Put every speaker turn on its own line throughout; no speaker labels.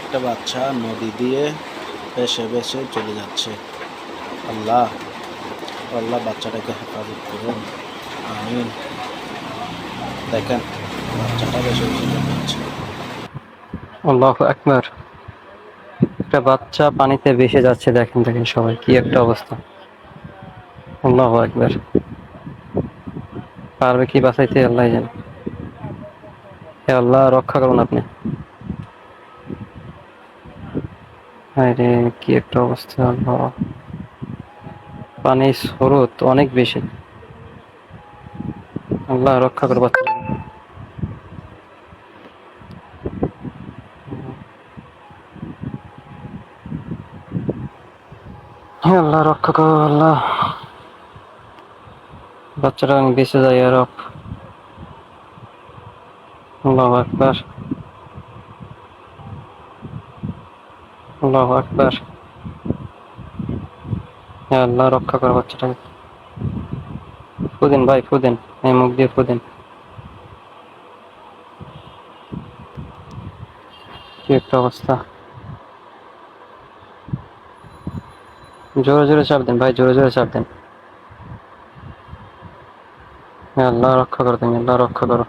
একটা বাচ্চা নদী দিয়ে ভেসে ভেসে চলে যাচ্ছে। আল্লাহ আল্লাহ বাচ্চাটাকে হেফাজত করুন। আমিন। দেখেন, বাচ্চাটা ভেসে চলে যাচ্ছে।
আল্লাহ একবার একটা বাচ্চা পানিতে ভেসে যাচ্ছে, দেখেন দেখেন সবাই কি একটা অবস্থা। আল্লাহ একবার পারবে কি বাঁচাইতে, আল্লাহ জানে। আল্লাহ, রক্ষা করুন আপনি। হায় রে কি একটা অবস্থা, আল্লাহ। পানির স্রোত অনেক বেশি। আল্লাহ রক্ষা করো আল্লাহ রক্ষা করো, আল্লাহ। বাচ্চাটা আমি বেঁচে যাই আর আল্লাহ আকবার। আল্লাহ আকবার। হে আল্লাহ, রক্ষা করো বাচ্চাটাকে। ফুদিন ভাই, ফুদিন। এই মুখ দিয়ে ফুদিন। কি একটা অবস্থা। জোরে জোরে চাপ দেন ভাই, জোরে জোরে চাপ দেন। আল্লাহ, রক্ষা করো তুমি, আল্লাহ, রক্ষা করো।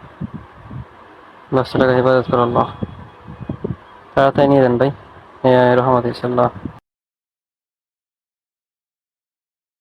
বাচ্চাটাকে হেফাজত করো, আল্লাহ। তাড়াতাড়ি নিয়ে দেন ভাই। হ্যাঁ রহমত আল্লাহ